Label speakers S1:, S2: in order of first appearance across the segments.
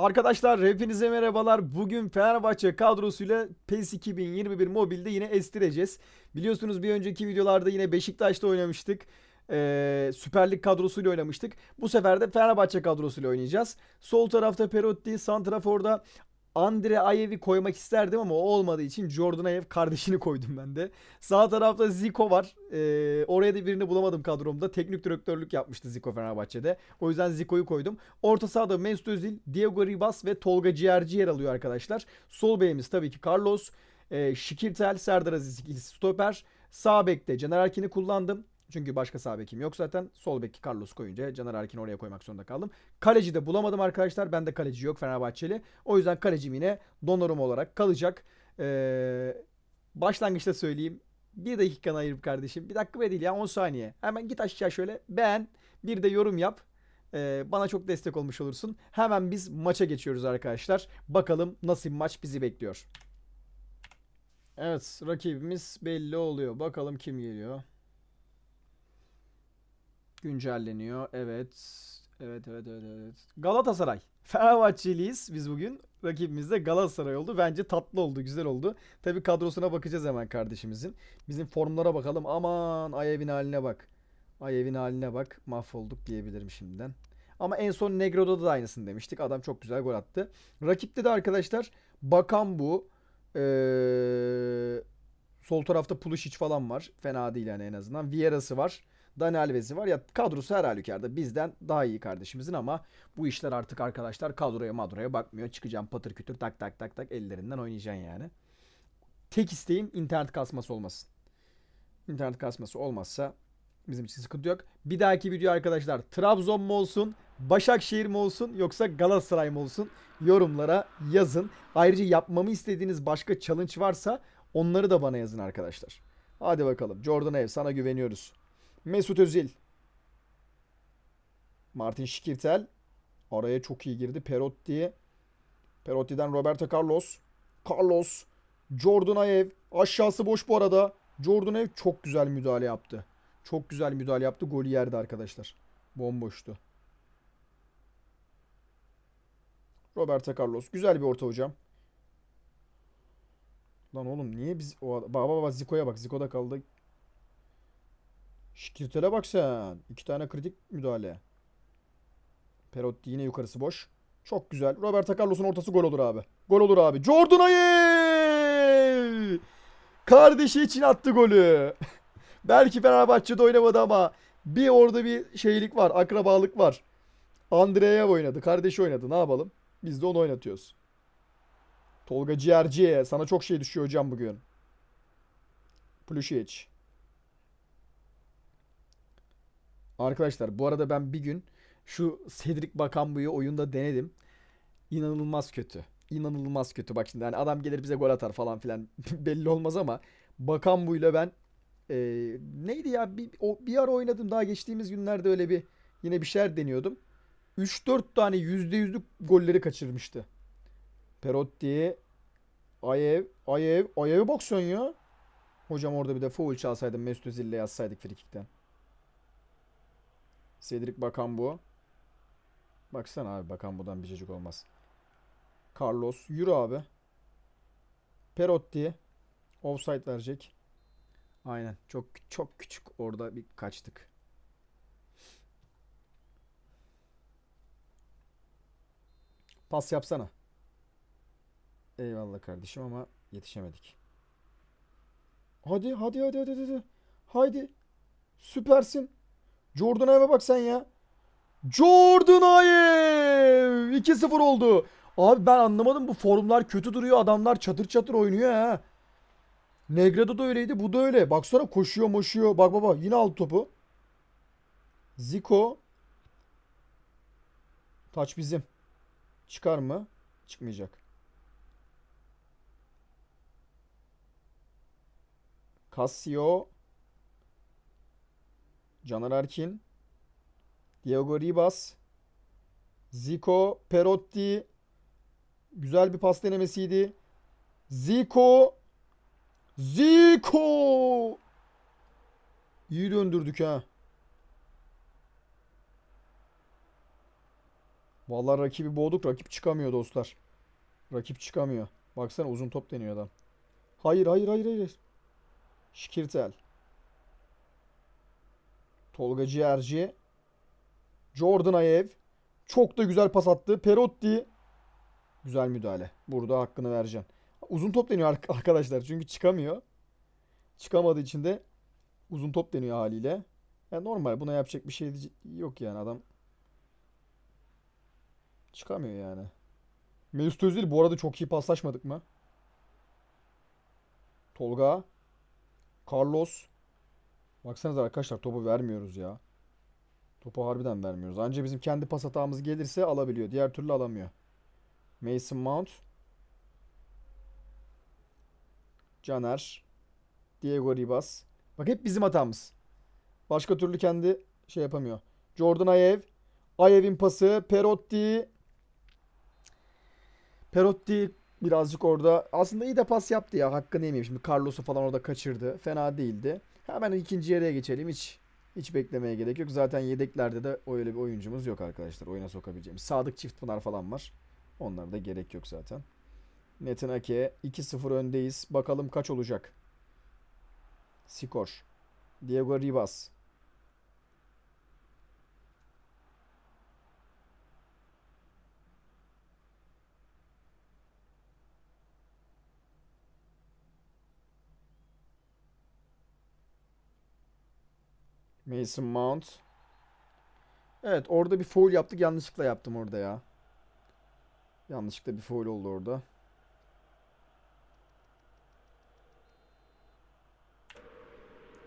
S1: Arkadaşlar hepinize merhabalar. Bugün Fenerbahçe kadrosuyla PES 2021 mobilde yine estireceğiz. Biliyorsunuz bir önceki videolarda yine Beşiktaş'ta oynamıştık. Ee, Süper Lig kadrosuyla oynamıştık. Bu sefer de Fenerbahçe kadrosuyla oynayacağız. Sol tarafta Perotti, Santrafor'da Andre Ayev'i koymak isterdim ama o olmadığı için Jordan Ayev kardeşini koydum ben de. Sağ tarafta Zico var. Ee, oraya da birini bulamadım kadromda. Teknik direktörlük yapmıştı Zico Fenerbahçe'de. O yüzden Zico'yu koydum. Orta sahada Mesut Özil, Diego Ribas ve Tolga Ciğerci yer alıyor arkadaşlar. Sol beyimiz tabii ki Carlos. E, Şikirtel, Serdar Aziz ikilisi stoper. Sağ bekte Caner Erkin'i kullandım. Çünkü başka sağ bekim yok zaten. Sol beki Carlos koyunca Caner Erkin'i oraya koymak zorunda kaldım. Kaleci de bulamadım arkadaşlar. Bende kaleci yok Fenerbahçeli. O yüzden kalecim yine Donnarumma olarak kalacak. Ee, başlangıçta söyleyeyim. Bir dakikanı ayırıp kardeşim. Bir dakika bile değil ya 10 saniye. Hemen git aşağı şöyle beğen. Bir de yorum yap. Ee, bana çok destek olmuş olursun. Hemen biz maça geçiyoruz arkadaşlar. Bakalım nasıl maç bizi bekliyor. Evet rakibimiz belli oluyor. Bakalım kim geliyor. Güncelleniyor. Evet. Evet evet evet evet. Galatasaray. Fenerbahçeliyiz biz bugün. Rakibimiz de Galatasaray oldu. Bence tatlı oldu, güzel oldu. Tabii kadrosuna bakacağız hemen kardeşimizin. Bizim formlara bakalım. Aman Ayev'in haline bak. Ayev'in haline bak. Mahvolduk diyebilirim şimdiden. Ama en son Negro'da da aynısını demiştik. Adam çok güzel gol attı. Rakipte de arkadaşlar Bakan bu. Ee, sol tarafta Pulisic falan var. Fena değil yani en azından. Vieira'sı var. Dani Alves'i var. Ya kadrosu her halükarda bizden daha iyi kardeşimizin ama bu işler artık arkadaşlar kadroya madroya bakmıyor. Çıkacağım patır kütür tak tak tak tak ellerinden oynayacaksın yani. Tek isteğim internet kasması olmasın. İnternet kasması olmazsa bizim için sıkıntı yok. Bir dahaki video arkadaşlar Trabzon mu olsun, Başakşehir mi olsun yoksa Galatasaray mı olsun yorumlara yazın. Ayrıca yapmamı istediğiniz başka challenge varsa onları da bana yazın arkadaşlar. Hadi bakalım. Jordan Ev sana güveniyoruz. Mesut Özil. Martin Şikirtel. Araya çok iyi girdi. Perotti. Perotti'den Roberto Carlos. Carlos. Jordan Ayev. Aşağısı boş bu arada. Jordan Ayev çok güzel müdahale yaptı. Çok güzel müdahale yaptı. Golü yerdi arkadaşlar. Bomboştu. Roberto Carlos. Güzel bir orta hocam. Lan oğlum niye biz o baba baba Zico'ya bak. Zico'da kaldı. Şikirtel'e bak sen. İki tane kritik müdahale. Perotti yine yukarısı boş. Çok güzel. Roberto Carlos'un ortası gol olur abi. Gol olur abi. Jordan Ayew! Kardeşi için attı golü. Belki Fenerbahçe'de oynamadı ama bir orada bir şeylik var. Akrabalık var. Andreyev oynadı. Kardeşi oynadı. Ne yapalım? Biz de onu oynatıyoruz. Tolga Ciğerci. Sana çok şey düşüyor hocam bugün. Pulisic. Arkadaşlar bu arada ben bir gün şu Cedric Bakambu'yu oyunda denedim. İnanılmaz kötü. İnanılmaz kötü. Bak şimdi hani adam gelir bize gol atar falan filan belli olmaz ama Bakambu'yla ben e, neydi ya bir, o, bir ara oynadım daha geçtiğimiz günlerde öyle bir yine bir şeyler deniyordum. 3-4 tane %100'lük golleri kaçırmıştı. Perotti, Ayev, Ayev, Ayev'e bak sen ya. Hocam orada bir de foul çalsaydım Mesut Özil'le yazsaydık frikikten. Cedric Bakan bu. Baksana abi Bakan budan bir çocuk olmaz. Carlos yürü abi. Perotti offside verecek. Aynen. Çok çok küçük orada bir kaçtık. Pas yapsana. Eyvallah kardeşim ama yetişemedik. Hadi hadi hadi hadi hadi. Haydi. Süpersin. Jordan Ayev'e bak sen ya. Jordan Ayev 2-0 oldu. Abi ben anlamadım bu formlar kötü duruyor. Adamlar çatır çatır oynuyor ha. Negredo da öyleydi. Bu da öyle. Baksana koşuyor moşuyor. Bak baba yine aldı topu. Zico. Taç bizim. Çıkar mı? Çıkmayacak. Casio. Caner Erkin. Diego Ribas. Zico. Perotti. Güzel bir pas denemesiydi. Zico. Zico. İyi döndürdük ha. Vallahi rakibi boğduk. Rakip çıkamıyor dostlar. Rakip çıkamıyor. Baksana uzun top deniyor adam. Hayır hayır hayır hayır. Şikirtel. Tolga Ciğerci. Jordan Ayev. Çok da güzel pas attı. Perotti. Güzel müdahale. Burada hakkını vereceğim. Uzun top deniyor ar- arkadaşlar. Çünkü çıkamıyor. Çıkamadığı için de uzun top deniyor haliyle. Ya normal. Buna yapacak bir şey yok yani adam. Çıkamıyor yani. Mesut Özil bu arada çok iyi paslaşmadık mı? Tolga. Carlos. Baksanıza arkadaşlar topu vermiyoruz ya. Topu harbiden vermiyoruz. Anca bizim kendi pas hatamız gelirse alabiliyor. Diğer türlü alamıyor. Mason Mount. Caner. Diego Ribas. Bak hep bizim hatamız. Başka türlü kendi şey yapamıyor. Jordan Ayev. Ayev'in pası. Perotti. Perotti birazcık orada aslında iyi de pas yaptı ya. Hakkını yemeyeyim. Şimdi Carlos'u falan orada kaçırdı. Fena değildi. Hemen ikinci yarıya geçelim. Hiç hiç beklemeye gerek yok. Zaten yedeklerde de öyle bir oyuncumuz yok arkadaşlar. Oyuna sokabileceğimiz. Sadık Çiftpınar falan var. Onlara da gerek yok zaten. Metin Ake 2-0 öndeyiz. Bakalım kaç olacak. Skor. Diego Ribas. Mason Mount. Evet orada bir foul yaptık. Yanlışlıkla yaptım orada ya. Yanlışlıkla bir foul oldu orada.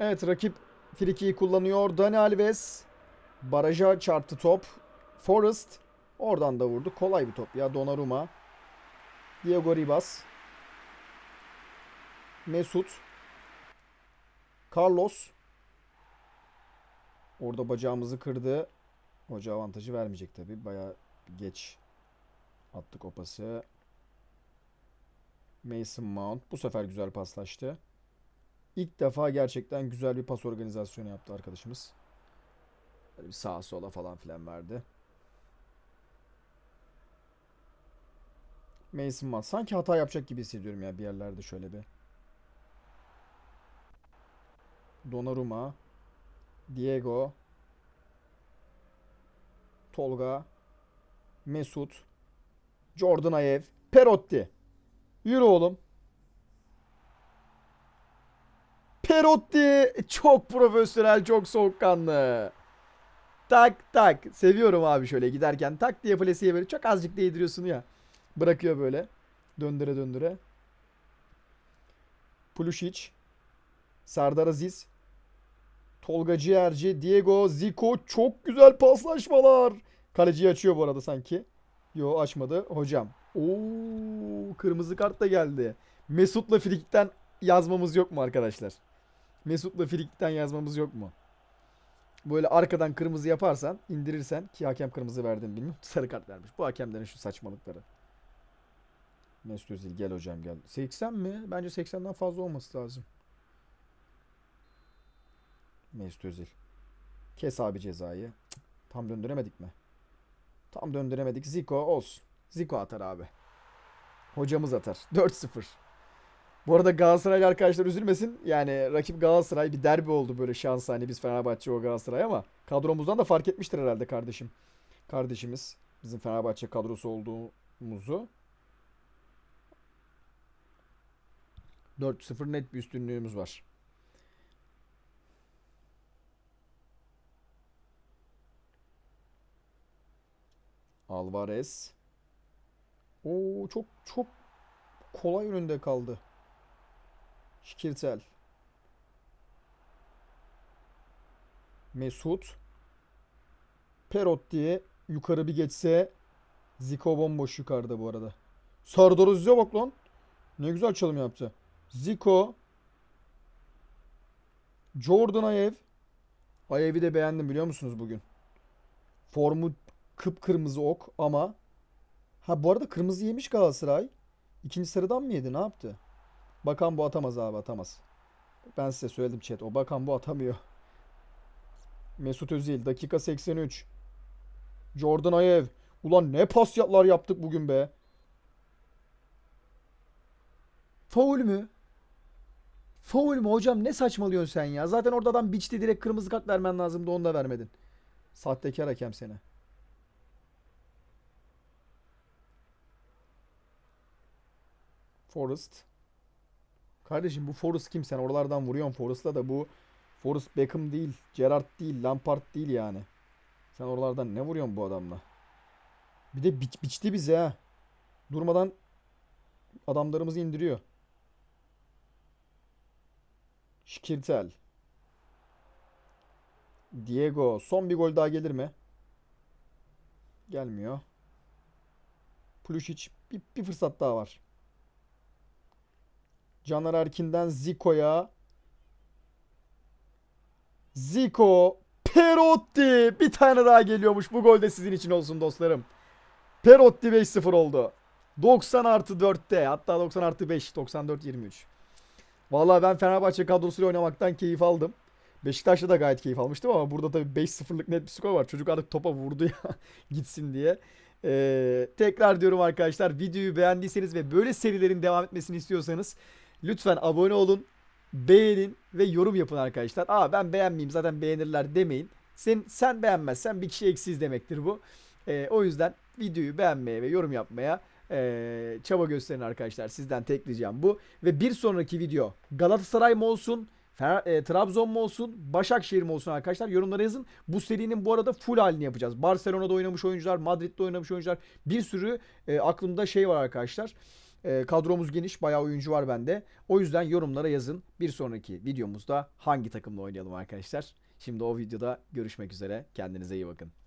S1: Evet rakip frikiyi kullanıyor. Dani Alves. Baraja çarptı top. Forrest. Oradan da vurdu. Kolay bir top ya. Donnarumma. Diego Ribas. Mesut. Carlos. Orada bacağımızı kırdı. Hoca avantajı vermeyecek tabi. Baya geç attık o pası. Mason Mount. Bu sefer güzel paslaştı. İlk defa gerçekten güzel bir pas organizasyonu yaptı arkadaşımız. Böyle bir sağa sola falan filan verdi. Mason Mount. Sanki hata yapacak gibi hissediyorum ya bir yerlerde şöyle bir. Donnarumma. Diego. Tolga. Mesut. Jordan Ayev. Perotti. Yürü oğlum. Perotti çok profesyonel, çok soğukkanlı. Tak tak. Seviyorum abi şöyle giderken tak diye plesiye böyle çok azıcık değdiriyorsun ya. Bırakıyor böyle. Döndüre döndüre. Pulisic. Serdar Aziz. Tolga Ciğerci, Diego Zico çok güzel paslaşmalar. Kaleciyi açıyor bu arada sanki. Yo açmadı. Hocam. Oo kırmızı kart da geldi. Mesut'la frikikten yazmamız yok mu arkadaşlar? Mesut'la frikikten yazmamız yok mu? Böyle arkadan kırmızı yaparsan, indirirsen ki hakem kırmızı verdi mi bilmiyorum. Sarı kart vermiş. Bu hakemlerin şu saçmalıkları. Mesut Özil gel hocam gel. 80 mi? Bence 80'den fazla olması lazım. Mesut Özil. Kes abi cezayı. Tam döndüremedik mi? Tam döndüremedik. Zico olsun. Zico atar abi. Hocamız atar. 4-0. Bu arada Galatasaraylı arkadaşlar üzülmesin. Yani rakip Galatasaray bir derbi oldu böyle şans hani biz Fenerbahçe o Galatasaray ama kadromuzdan da fark etmiştir herhalde kardeşim. Kardeşimiz bizim Fenerbahçe kadrosu olduğumuzu. 4-0 net bir üstünlüğümüz var. Alvarez. Oo çok çok kolay önünde kaldı. Şikirtel. Mesut. Perotti yukarı bir geçse Zico bomboş yukarıda bu arada. Serdar Aziz'e bak lan. Ne güzel çalım yaptı. Zico. Jordan Ayev. Ayev'i de beğendim biliyor musunuz bugün? Formu kıpkırmızı ok ama ha bu arada kırmızı yemiş Galatasaray. İkinci sarıdan mı yedi? Ne yaptı? Bakan bu atamaz abi atamaz. Ben size söyledim chat. O bakan bu atamıyor. Mesut Özil dakika 83. Jordan Ayev. Ulan ne pasiyatlar yaptık bugün be. Faul mü? Faul mü hocam ne saçmalıyorsun sen ya? Zaten orada adam biçti direkt kırmızı kart vermen lazımdı onu da vermedin. Sahtekar hakem seni. Forrest. Kardeşim bu Forrest kim sen? Oralardan vuruyorsun Forrest'la da bu Forrest Beckham değil, Gerrard değil, Lampard değil yani. Sen oralardan ne vuruyorsun bu adamla? Bir de biç, biçti bizi ha. Durmadan adamlarımızı indiriyor. Şikirtel. Diego. Son bir gol daha gelir mi? Gelmiyor. Pulisic. Bir, bir fırsat daha var. Caner Erkin'den Zico'ya. Zico. Perotti. Bir tane daha geliyormuş. Bu gol de sizin için olsun dostlarım. Perotti 5-0 oldu. 90 artı 4'te. Hatta 90 artı 5. 94-23. Vallahi ben Fenerbahçe kadrosuyla oynamaktan keyif aldım. Beşiktaş'ta da gayet keyif almıştım ama burada tabii 5-0'lık net bir skor var. Çocuk artık topa vurdu ya gitsin diye. Ee, tekrar diyorum arkadaşlar videoyu beğendiyseniz ve böyle serilerin devam etmesini istiyorsanız lütfen abone olun, beğenin ve yorum yapın arkadaşlar. Aa ben beğenmeyeyim zaten beğenirler demeyin. Sen, sen beğenmezsen bir kişi eksiz demektir bu. Ee, o yüzden videoyu beğenmeye ve yorum yapmaya ee, çaba gösterin arkadaşlar. Sizden tek ricam bu. Ve bir sonraki video Galatasaray mı olsun, Fener, e, Trabzon mu olsun, Başakşehir mi olsun arkadaşlar yorumlara yazın. Bu serinin bu arada full halini yapacağız. Barcelona'da oynamış oyuncular, Madrid'de oynamış oyuncular. Bir sürü e, aklımda şey var arkadaşlar. E, kadromuz geniş, bayağı oyuncu var bende. O yüzden yorumlara yazın. Bir sonraki videomuzda hangi takımla oynayalım arkadaşlar. Şimdi o videoda görüşmek üzere. Kendinize iyi bakın.